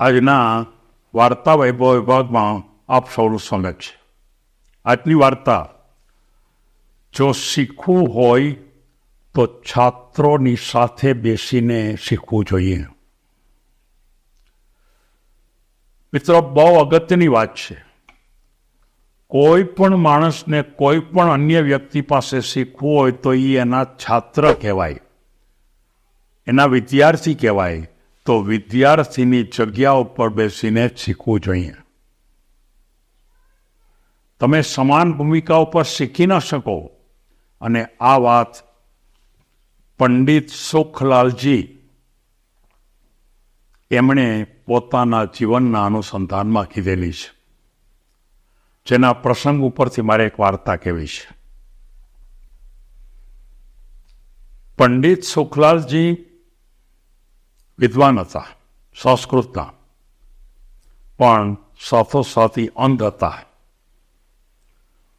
આજના વાર્તા વૈભવ વિભાગમાં આપ સૌનું સ્વાગત છે. આજની વાર્તા, જો શીખવું હોય તો છાત્રોની સાથે બેસીને શીખવું જોઈએ. મિત્રો, બહુ અગત્યની વાત છે. કોઈ પણ માણસને કોઈ પણ અન્ય વ્યક્તિ પાસે શીખવું હોય તો એ એના છાત્ર કહેવાય. એના વિદ્યાર્થી કહેવાય. તો વિદ્યાર્થીની જગ્યા ઉપર બેસીને શીખવું જોઈએ. તમે સમાન ભૂમિકા ઉપર શીખી ન શકો. અને આ વાત પંડિત સુખલાલજી એમણે પોતાના જીવનના અનુસંધાનમાં કીધેલી છે. જેના પ્રસંગ ઉપરથી મારે એક વાર્તા કહેવી છે. પંડિત સુખલાલજી વિદ્વાન હતા સંસ્કૃતના પણ સાથોસાથી અંધ હતા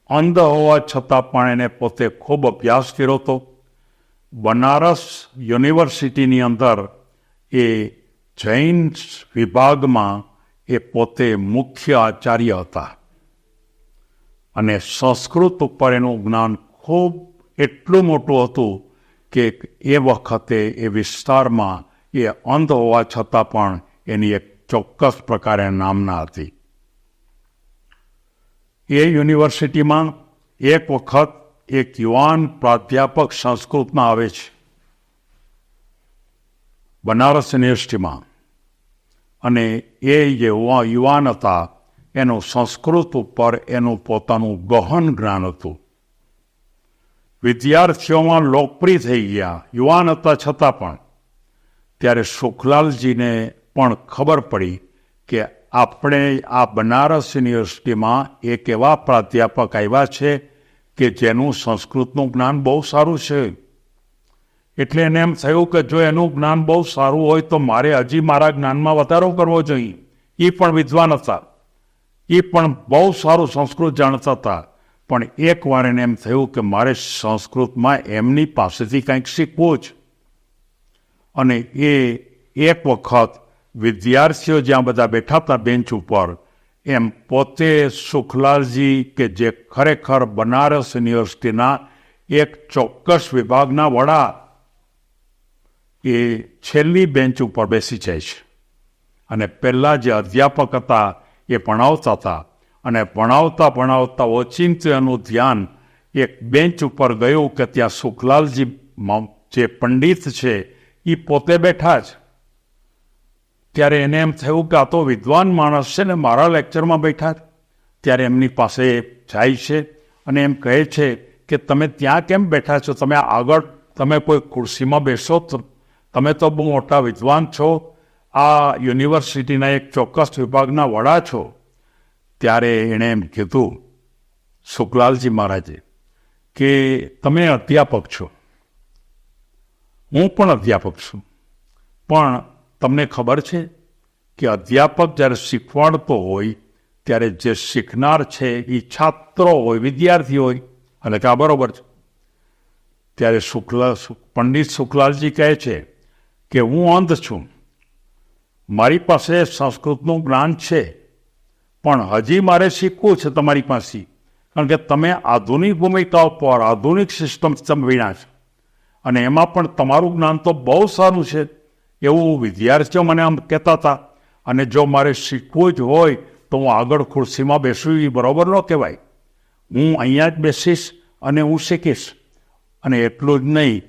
અંધ હોવા છતાં પણ એને પોતે ખૂબ અભ્યાસ કર્યો હતો બનારસ યુનિવર્સિટીની અંદર એ જૈન વિભાગમાં એ પોતે મુખ્ય આચાર્ય હતા અને સંસ્કૃત ઉપર એનું જ્ઞાન ખૂબ એટલું મોટું હતું કે એ વખતે એ વિસ્તારમાં એ અંધ હોવા છતાં પણ એની એક ચોક્કસ પ્રકારે નામના હતી. એ યુનિવર્સિટીમાં એક વખત એક યુવાન પ્રાધ્યાપક સંસ્કૃતમાં આવે છે. બનારસ યુનિવર્સિટીમાં. અને એ જે યુવાન હતા. એનું સંસ્કૃત ઉપર એનું પોતાનું ગહન જ્ઞાન હતું. વિદ્યાર્થીઓમાં લોકપ્રિય થઈ ગયા. યુવાન હતા છતાં પણ. ત્યારે સુખલાલજીને પણ ખબર પડી કે આપણે આ બનારસ યુનિવર્સિટીમાં એક એવા પ્રાધ્યાપક આવ્યા છે કે જેનું સંસ્કૃતનું જ્ઞાન બહુ સારું છે. એટલે એને એમ થયું કે જો એનું જ્ઞાન બહુ સારું હોય તો મારે હજી મારા જ્ઞાનમાં વધારો કરવો જોઈએ. એ પણ વિદ્વાન હતા. એ પણ બહુ સારું સંસ્કૃત જાણતા હતા. પણ એકવાર એને એમ થયું કે મારે સંસ્કૃતમાં એમની પાસેથી કંઈક શીખવું જ. અને એ એક વખત વિદ્યાર્થીઓ જ્યાં બધા બેઠા હતા બેન્ચ ઉપર, એમ પોતે સુખલાલજી કે જે ખરેખર બનારસ યુનિવર્સિટીના એક ચોક્કસ વિભાગના વડા, એ છેલ્લી બેન્ચ ઉપર બેસી જાય છે. અને પહેલાં જે અધ્યાપક હતા એ ભણાવતા હતા. અને ભણાવતા ભણાવતા ઓચિંત્યનું ધ્યાન એક બેન્ચ ઉપર ગયું કે ત્યાં સુખલાલજી જે પંડિત છે એ પોતે બેઠા જ. ત્યારે એને એમ થયું કે આ તો વિદ્વાન માણસ છે ને મારા લેક્ચરમાં બેઠા ત્યારે એમની પાસે જાય છે અને એમ કહે છે કે તમે ત્યાં કેમ બેઠા છો? તમે આગળ, તમે કોઈ ખુરશીમાં બેસો તમે તો બહુ મોટા વિદ્વાન છો. આ યુનિવર્સિટીના એક ચોક્કસ વિભાગના વડા છો. ત્યારે એણે એમ કીધું, સુખલાલજી મહારાજે, કે તમે અધ્યાપક છો. હું પણ અધ્યાપક છું. પણ તમને ખબર છે કે અધ્યાપક જ્યારે શીખવાડતો હોય, ત્યારે જે શીખનાર છે એ છાત્રો હોય, વિદ્યાર્થી હોય. અને કે આ બરોબર છે? ત્યારે શુક્લા, પંડિત શુક્લાલજી કહે છે કે હું અંધ છું. મારી પાસે સંસ્કૃતનું જ્ઞાન છે, પણ હજી મારે શીખવું છે તમારી પાસે. કારણ કે તમે આધુનિક ભૂમિકાઓ પર આધુનિક સિસ્ટમ વીણા છો. અને એમાં પણ તમારું જ્ઞાન તો બહુ સારું છે, એવું વિદ્યાર્થીઓ મને આમ કહેતા હતા. અને જો મારે શીખવું જ હોય, તો હું આગળ ખુરશીમાં બેસું એ બરાબર ન કહેવાય. હું અહીંયા જ બેસીશ અને હું શીખીશ. અને એટલું જ નહીં,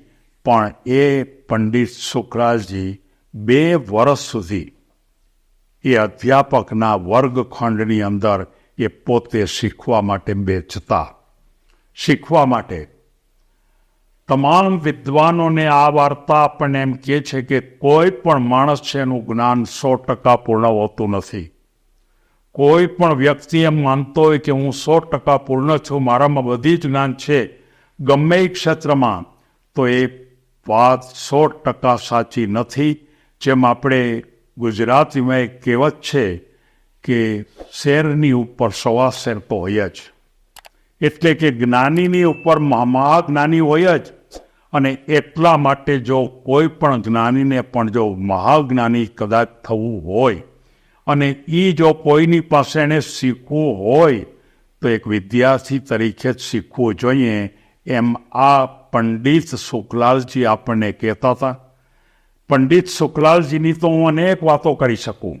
પણ એ પંડિત સુખરાજજી બે વર્ષ સુધી એ અધ્યાપકના વર્ગખંડની અંદર એ પોતે શીખવા માટે બેચતા શીખવા માટે તમામ વિદ્વાનોને આ વાર્તા આપણને એમ કહે છે કે કોઈ પણ માણસ છે એનું જ્ઞાન સો ટકા પૂર્ણ હોતું નથી. કોઈ પણ વ્યક્તિ એમ માનતો હોય કે હું સો ટકા પૂર્ણ છું, મારામાં બધી જ જ્ઞાન છે, ગમે એ ક્ષેત્રમાં, તો એ વાત સો ટકા સાચી નથી. જેમ આપણે ગુજરાતીમાં એક કહેવત છે કે શેરની ઉપર સવા શેર તો હોય જ. એટલે કે જ્ઞાનીની ઉપર મહાજ્ઞાની હોય જ. અને એટલા માટે જો કોઈ પણ જ્ઞાનીને પણ જો મહાજ્ઞાની કદાચ થવું હોય, અને એ જો કોઈની પાસે એને શીખવું હોય, તો એક વિદ્યાર્થી તરીકે જ શીખવું જોઈએ એમ આ પંડિત સુખલાલજી આપણને કહેતા હતા. પંડિત સુખલાલજીની તો હું અનેક વાતો કરી શકું.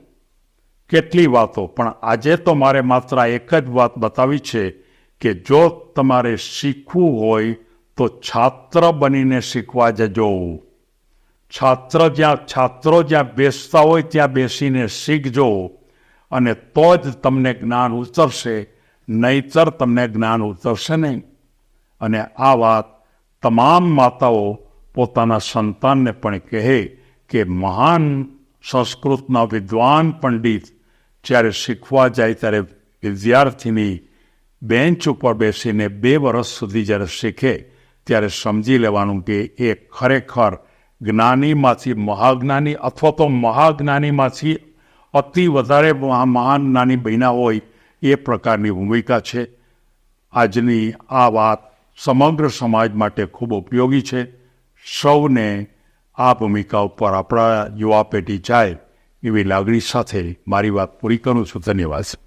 કેટલી વાતો? પણ આજે તો મારે માત્ર એક જ વાત બતાવી છે. કે જો તમારે શીખવું હોય, તો છાત્ર બનીને શીખવા જજો. છાત્ર જ્યાં, છાત્રો જ્યાં બેસતા હોય, ત્યાં બેસીને શીખજો. અને તો જ તમને જ્ઞાન ઉતરશે, નહીતર તમને જ્ઞાન ઉતરશે નહીં. અને આ વાત તમામ માતાઓ પોતાના સંતાનને પણ કહે કે મહાન સંસ્કૃતના વિદ્વાન પંડિત જ્યારે શીખવા જાય ત્યારે વિદ્યાર્થીની બેન્ચ ઉપર બેસીને બે વર્ષ સુધી જ્યારે શીખે, ત્યારે સમજી લેવાનું કે એ ખરેખર જ્ઞાનીમાંથી મહાજ્ઞાની અથવા તો મહાજ્ઞાનીમાંથી અતિ વધારે મહાન જ્ઞાની બન્યા હોય એ પ્રકારની ભૂમિકા છે. આજની આ વાત સમગ્ર સમાજ માટે ખૂબ ઉપયોગી છે. સૌને આ ભૂમિકા ઉપર આપણા યુવા પેઢી જાય એવી લાગણી સાથે મારી વાત પૂરી કરું છું. ધન્યવાદ.